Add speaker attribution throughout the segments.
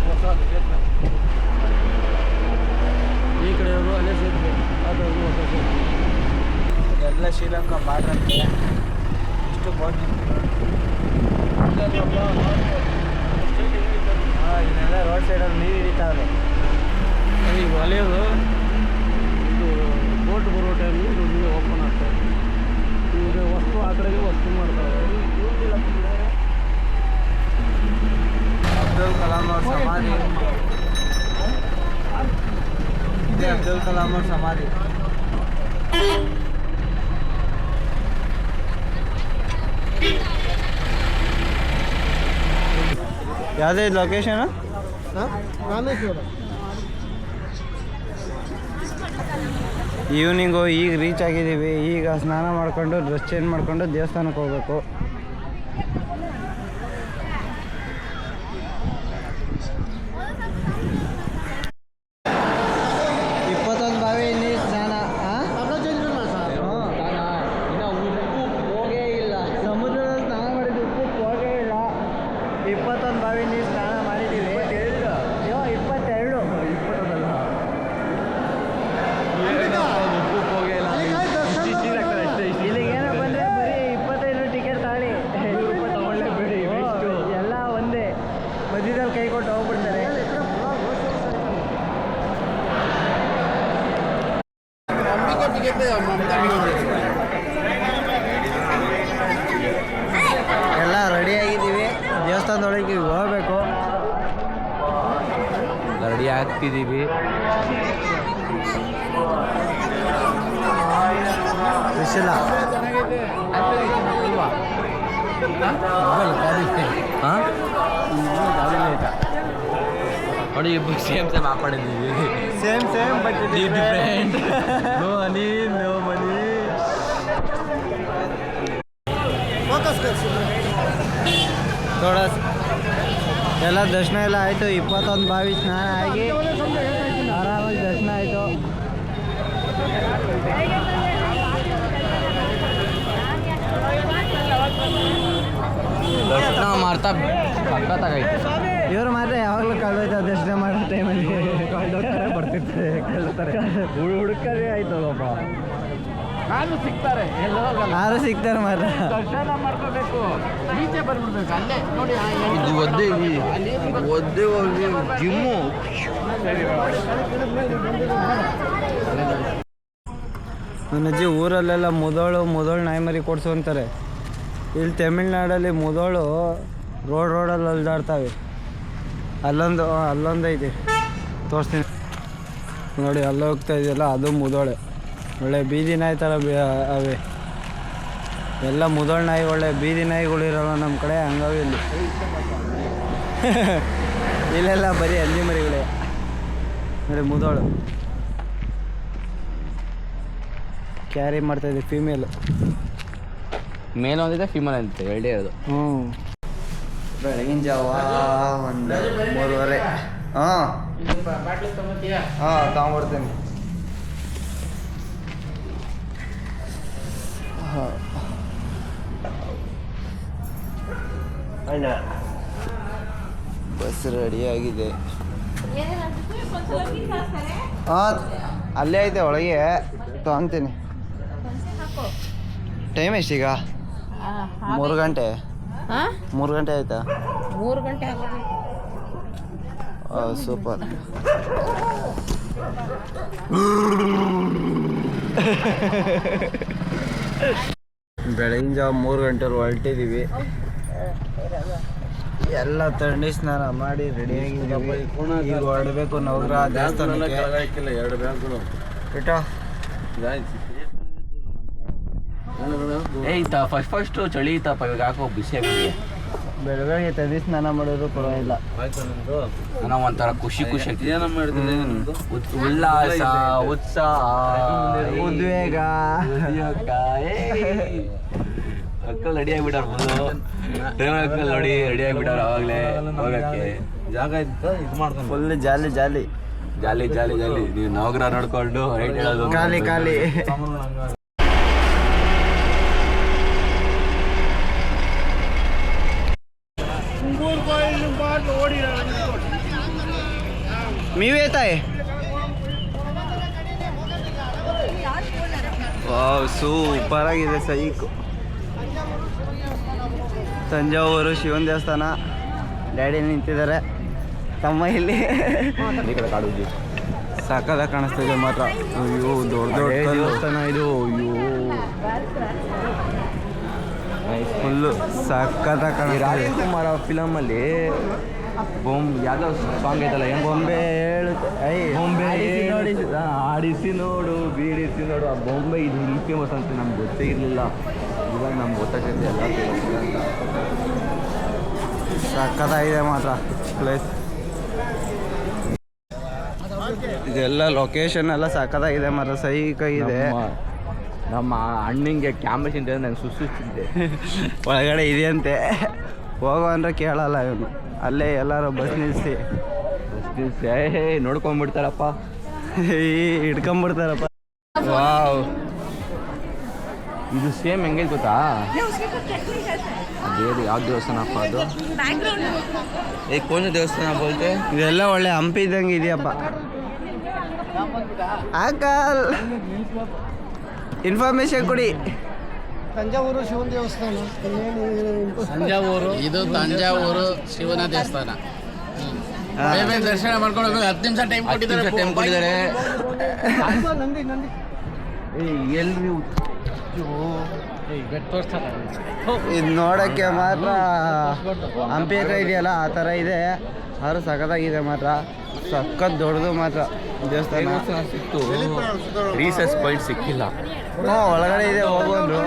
Speaker 1: ಹೊಸ ವಿಯತ್ನಾಂ ಈ ಕಡೆಯವರು ಅಲ್ಲೇ ಸೇತುವೆ ಅದು ಹೊಸ ಸೇತುವೆ
Speaker 2: ಎಲ್ಲ ಶ್ರೀಲಂಕಾ ಬಾರ್ಡ್ರ್ ಇಷ್ಟು ಬೋಟ್ ಇದನ್ನೆಲ್ಲ ರೋಡ್ ಸೈಡಲ್ಲಿ ನೀರು ಹಿಡಿತಾವೆ.
Speaker 1: ಈಗ ಹಳೆಯದು ಇದು ಬೋಟ್ ಬರೋ ಟೈಮು ಇದು ನೀವೇ ಓಪನ್ ಆಗ್ತದೆ ಈಗ ವಸ್ತು ಆ ಕಡೆಗೆ ವಸ್ತು ಮಾಡ್ತಾರೆ
Speaker 2: ಅಬ್ದುಲ್ ಕಲಾಂ ಅವ್ರ ಸಮಾಧಿ ಇದೆ ಅವ್ರ ಸಮಾಧಿ. ಯಾವುದೇ ಲೊಕೇಶನ್
Speaker 1: ರಾಮೇಶ್ವರ
Speaker 2: ಈವ್ನಿಂಗು ಈಗ ರೀಚ್ ಆಗಿದ್ದೀವಿ. ಈಗ ಸ್ನಾನ ಮಾಡ್ಕೊಂಡು ಡ್ರೆಸ್ ಚೇಂಜ್ ಮಾಡ್ಕೊಂಡು ದೇವಸ್ಥಾನಕ್ಕೆ ಹೋಗ್ಬೇಕು ಇಪ್ಪತ್ತೊಂದು ಬಾವಿ ನೀರು ಸ್ನಾನ ಹೋಗೇ ಇಲ್ಲ ಸಮುದ್ರದಲ್ಲಿ ಸ್ನಾನ ಮಾಡಿದ್ವಿ ಉಪ್ಪು ಹೋಗೇ ಇಲ್ಲ ಇಪ್ಪತ್ತೊಂದು ಬಾವಿ ನೀರು ಸ್ನಾನ ಮಾಡಿದ್ದೀವಿ ಅಯ್ಯೋ ಇಪ್ಪತ್ತೆರಡು ಇಪ್ಪತ್ತೊಂದಲ್ಲ ಇಲ್ಲಿಗೆ ಏನಪ್ಪ ಅಂದ್ರೆ ಬರೀ ಇಪ್ಪತ್ತೈದು ಟಿಕೆಟ್ ತಾಳಿ ಎಲ್ಲ ಒಂದೇ ಮಧ್ಯದಲ್ಲಿ ಕೈ ಕೊಟ್ಟು ಹೋಗ್ಬಿಡ್ತಾರೆ ಎಲ್ಲ ರೆಡಿ ಆಗಿದ್ದೀವಿ ದೇವಸ್ಥಾನದೊಳಗೆ ಹೋಗಬೇಕು.
Speaker 1: ರೆಡಿ ಆಗ್ತಿದ್ದೀವಿ.
Speaker 2: ವಿಶಿಲ.
Speaker 1: ಹಾಂ? ನೋಡಿ ಇಬ್ಬರು same same ಹಾಕೊಂಡಿದ್ದೀವಿ.
Speaker 2: Same same but
Speaker 1: different no honey no money
Speaker 2: ಥೋಡ ಎಲ್ಲ ದರ್ಶನ ಎಲ್ಲ ಆಯಿತು. ಇಪ್ಪತ್ತೊಂದು ಬಾವಿ ಸ್ನಾನ ಆಗಿ ಆರಾಮಾಗಿ ದರ್ಶನ ಆಯಿತು.
Speaker 1: ದರ್ಶನ ಮಾಡ್ತಾ ಸಖತ್ತಾಗೈತೆ
Speaker 2: ಇವರು ಮಾತ್ರ ಯಾವಾಗಲೂ ಕಳ್ದೋಯ್ತು ದರ್ಶನ ಮಾಡೋ ಟೈಮಲ್ಲಿ ಕಳ್ದೋಗ್ತಾರೆ ಬರ್ತಿರ್ತಾರೆ ಕಳ್ತಾರೆ ಹುಡುಕದೇ ಆಯ್ತು
Speaker 1: ನಾನು ಸಿಗ್ತಾರೆ? ಎಲ್ಲ
Speaker 2: ಯಾರು ಸಿಗ್ತಾರೆ ಮಾತ್ರ
Speaker 1: ದರ್ಶನ ಮಾಡ್ಕೋಬೇಕು. ಈಚೆ ಬರ್ಬಿಡ್ಬೇಕು ಅಲ್ಲೇ. ನೋಡಿ ಇದು ಒದ್ದೆ ಒದ್ದೆ ಹೋಗಿ ಜಿಮ್ಮು.
Speaker 2: ನನ್ನ ಅಜ್ಜಿ ಊರಲ್ಲೆಲ್ಲ ಮುದೋಳು ಮುದೋಳು ನಾಯಿ ಮರಿ ಕೊಡ್ಸು ಅಂತಾರೆ. ಇಲ್ಲಿ ತಮಿಳ್ನಾಡಲ್ಲಿ ಮುದೋಳು ರೋಡ್ ರೋಡಲ್ಲಿ ಅಲ್ದಾಡ್ತಾವೆ. ಅಲ್ಲೊಂದು ಅಲ್ಲೊಂದೈತಿ. ಅಲ್ಲೊಂದು ಐತಿ ತೋರಿಸ್ತೀನಿ. ನೋಡಿ ಅಲ್ಲೋಗ್ತಾ ಇದೆಯಲ್ಲ ಅದು ಮುದೋಳೆ. ಒಳ್ಳೆ ಬೀದಿ ನಾಯಿ ಥರ ಬಿ- ಅವೆ. ಎಲ್ಲ ಮುದೋಳು ನಾಯಿ ಒಳ್ಳೆ ಬೀದಿ ನಾಯಿಗಳಿರಲ್ಲ ನಮ್ಮ ಕಡೆ ಹಂಗಾವೆ ಇಲ್ಲಿ. ಇಲ್ಲೆಲ್ಲ ಬರೀ ಹಂದಿ ಮರಿಗಳೇ. ನೋಡಿ ಮುದೋಳು. ಕ್ಯಾರಿ ಮಾಡ್ತಾ ಇದೆ ಫೀಮೇಲ್
Speaker 1: ಮೇಲ್ ಒಂದಿದೆ ಫೀಮೇಲ್ ಅಂತ ಎರಡೇ ಇರೋದು.
Speaker 2: ಹ್ಞೂ ಬೆಳಗಿನ ಜಾವ ಒಂದು ಮೂರುವರೆ. ಹಾಂ. ಹಾಂ ತಗೊಂಬರ್ತೀನಿ ಅಣ್ಣ. ಬಸ್ ರೆಡಿಯಾಗಿದೆ ಹಾಂ ಅಲ್ಲೇ ಐತೆ ಒಳಗೆ. ತಗೊಂತೀನಿ ಟೈಮ್ ಎಷ್ಟೀಗ ಮೂರು ಗಂಟೆ. ಮೂರು ಗಂಟೆ ಆಯ್ತಾ?
Speaker 3: ಮೂರು ಗಂಟೆ
Speaker 2: ಸೂಪರ್ ಬೆಳಗಿನ ಜಾವ ಮೂರು ಗಂಟೆಲಿ ಹೊರಟಿದ್ದೀವಿ ಎಲ್ಲ ತಂಡಿ ಸ್ನಾನ ಮಾಡಿ ರೆಡಿ ಈಗ ಹೊರಡಬೇಕು ನವಗ್ರಹ ದೇವಸ್ಥಾನಕ್ಕೆ.
Speaker 1: ಎರಡು ಏ ಇತ್ತ ಫಸ್ಟ್ ಫಸ್ಟ್ ಚಳಿ ಇತ್ತಪ್ಪ ಇವಾಗ ಹಾಕೋ ಬಿಸಿ ಆಗಿದೆ.
Speaker 2: ಬೆಳಗ್ಗೆ ತಂಡಿ ಸ್ನಾನ ಮಾಡಿದ್ರು ಪರವಾಗಿಲ್ಲ.
Speaker 1: ನಾವು ಒಂಥರ ಖುಷಿ ಖುಷಿ ಏನ ಉಲ್ಲಾಸ ಉತ್ಸಾಹ.
Speaker 2: ಉದ್ವೇಗ.
Speaker 1: ಮಕ್ಕಳು ರೆಡಿ ಆಗಿಬಿಟ್ಟಾರ ಫುಲ್ಲು ಮಕ್ಕಳು ನೋಡಿ ರೆಡಿ ಆಗಿಬಿಟ್ಟಾರ ಅವಾಗಲೇ ಹೋಗಕ್ಕೆ ಜಾಗ ಇತ್ತು ಇದು ಮಾಡ್ಕೊಂಡು
Speaker 2: ಫುಲ್ ಜಾಲಿ ಜಾಲಿ
Speaker 4: ಜಾಲಿ ಜಾಲಿ ಜಾಲಿ ನೀವು ನವಗ್ರಹ ನೋಡ್ಕೊಂಡು ರೈಟ್ ಹೇಳೋದು
Speaker 2: ಖಾಲಿ ಖಾಲಿ मीव येत आहे ವಾವ್ ಸೂಪರ್ ಆಗಿದೆ ಸೈಕು ತಂಜಾವೂರು ಶಿವನ ದೇವಸ್ಥಾನ. ಡ್ಯಾಡಿ ನಿಂತಿದ್ದಾರೆ. ತಮ್ಮ ಇಲ್ಲಿ. ಸಕ್ಕದ ಕಾಣಿಸ್ತಿದೆ ಮಾತ್ರ. ಅಯ್ಯೋ ದೊಡ್ಡ ದೊಡ್ಡ ದೇವಸ್ಥಾನ ಇದು. ಅಯ್ಯೋ. ಫುಲ್ಲು
Speaker 4: ಸಾಕಾದ
Speaker 2: ಕಾಣಿಸ್ತಿದೆ.
Speaker 4: ರಾಜ್ಕುಮಾರ್ ಫಿಲಮ್ ಅಲ್ಲಿ ಬೊಂಬ್ ಯಾವ್ದೋ ಸಾಂಗ್ ಐತಲ್ಲ ಏನ್
Speaker 2: ಬೊಂಬೆ ಹೇಳುತ್ತೆ ಐ
Speaker 4: ಬೊಂಬೆ
Speaker 2: ಆಡಿಸಿ ನೋಡಿ
Speaker 4: ಆಡಿಸಿ ನೋಡು ಬೀಡಿಸಿ ನೋಡು. ಆ ಬೊಂಬೆ ಇದು ಇಲ್ಲಿ ಫೇಮಸ್ ಅಂತ ನಮ್ಗೆ ಗೊತ್ತೇ ಇರಲಿಲ್ಲ. ಇವಾಗ ನಮ್ಗೆ ಗೊತ್ತಾಗೈತೆ ಎಲ್ಲ
Speaker 2: ಸಕ್ಕತ್ತಾಗಿದೆ ಮಾತ್ರ ಪ್ಲೇಸ್ ಇದೆಲ್ಲ ಲೊಕೇಶನ್ ಎಲ್ಲ ಸಕ್ಕತ್ತಾಗಿದೆ ಮಾತ್ರ ಸೈಕಾಗಿದೆ
Speaker 4: ನಮ್ಮ- ನಮ್ಮ ಅಣ್ಣಂಗೆ ಕ್ಯಾಮ್ರಾ ಚಿಂತೆ ನಂಗೆ ಸುಸ್ತಿದ್ದೆ
Speaker 2: ಒಳಗಡೆ ಇದೆಯಂತೆ. ಹೋಗೋ ಅಂದರೆ ಕೇಳಲ್ಲ ಇವನು. ಅಲ್ಲೇ ಎಲ್ಲರೂ ಬಸ್ ನಿಲ್ಲಿಸಿ
Speaker 4: ಏ ನೋಡ್ಕೊಂಡ್ಬಿಡ್ತಾರಪ್ಪ
Speaker 2: ಹಿಡ್ಕೊಂಬಿಡ್ತಾರಪ್ಪ. ವಾವ್
Speaker 4: ಇದು ಸೇಮ್ ಹೆಂಗೆ ಗೊತ್ತಾ? ಅದೇ ಯಾವ ದೇವಸ್ಥಾನಪ್ಪ ಅದು? ಏ ಕೋನ ದೇವಸ್ಥಾನ ಬೋಲ್ತೆ?
Speaker 2: ಇದೆಲ್ಲ ಒಳ್ಳೆ ಹಂಪಿ ಇದ್ದಂಗೆ ಇದೆಯಪ್ಪ. ಅಂಕಲ್ ಇನ್ಫಾರ್ಮೇಶನ್ ಕೊಡಿ.
Speaker 3: ತಂಜಾವೂರು ಇದು ತಂಜಾವೂರು ಶಿವನ ದೇವಸ್ಥಾನ. ದರ್ಶನ ಮಾಡ್ಕೊಂಡು ಹತ್ತು ನಿಮಿಷ ಟೈಮ್ ಕೊಟ್ಟಿದ್ದಾರೆ.
Speaker 4: ಟೈಮ್ ಕೊಟ್ಟಿದ್ದಾರೆ. ಏ ಎಲ್ರಿ
Speaker 2: ಇದು ನೋಡೋಕ್ಕೆ ಮಾತ್ರ ಹಂಪಿ ಹತ್ರ ಇದೆಯಲ್ಲ ಆ ಥರ ಇದೆ. ಆದ್ರೂ ಸಖತ್ತಾಗಿದೆ ಮಾತ್ರ. ಸಖತ್ ದೊಡ್ಡದು ಮಾತ್ರ ದೇವಸ್ಥಾನ.
Speaker 4: ಸಿಕ್ತು. ರೀಸರ್ಚ್ ಪಾಯಿಂಟ್ ಸಿಕ್ಕಿಲ್ಲ.
Speaker 2: ಹಾಂ ಒಳಗಡೆ ಇದೆ ಹೋಗೋದು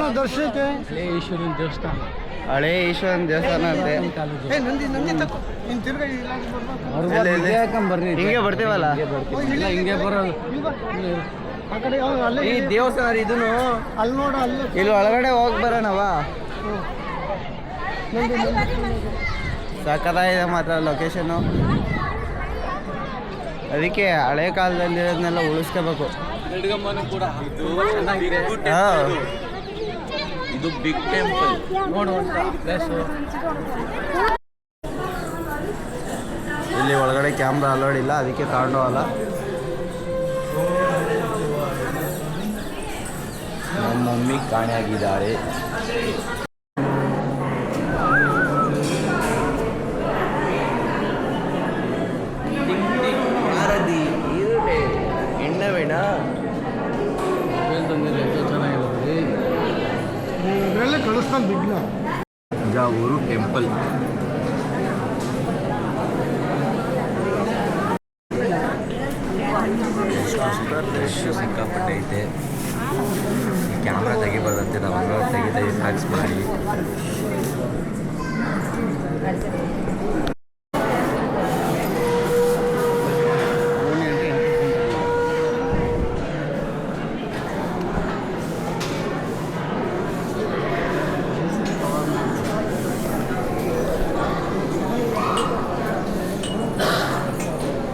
Speaker 3: ಹಳೆ ಈಶ್ವರನ ದೇವಸ್ಥಾನ.
Speaker 2: ಹಳೆ ಈಶ್ವರನ ದೇವಸ್ಥಾನ ಅಂತೆ? ಹಿಂಗೆ ಬರ್ತೀವಲ್ಲ?
Speaker 3: ಇಲ್ಲ ಹಿಂಗೆ ಬರೋದು
Speaker 4: ಈ ದೇವಸ್ಥಾನ ಇದನ್ನು
Speaker 2: ಇಲ್ಲಿ ಒಳಗಡೆ ಹೋಗಿ ಬರೋಣವ ಸಖತ್ತಾಗಿದೆ ಮಾತ್ರ ಲೊಕೇಶನು ಅದಕ್ಕೆ ಹಳೆ ಕಾಲದಲ್ಲಿ ಇರೋದನ್ನೆಲ್ಲ ಉಳಿಸ್ಕೋಬೇಕು.
Speaker 4: ಇದು ಬಿಗ್ ಟೆಂಪಲ್
Speaker 3: ನೋಡುವಂತ ಪ್ಲೇಸು
Speaker 2: ಇಲ್ಲಿ ಒಳಗಡೆ ಕ್ಯಾಮ್ರಾ ಅಲೋಡ್ ಇಲ್ಲ ಅದಕ್ಕೆ ತಗೊಂಡು
Speaker 4: ನಮ್ಮ ಮಮ್ಮಿ ಕಾಣೆಯಾಗಿದ್ದಾರೆ
Speaker 3: ಎಷ್ಟು ಚೆನ್ನಾಗಿರುತ್ತೆ
Speaker 4: ಜಾವೂರು ಟೆಂಪಲ್. ರಶ್ ಸಿಕ್ಕಾಪಟ್ಟೆ ಐತೆ. ಕ್ಯಾಮ್ರಾ ತೆಗಿಬಾರ್ದಂತೆ ನಾವು ಹಂಗ ತೆಗಿ ಮಾಡಿ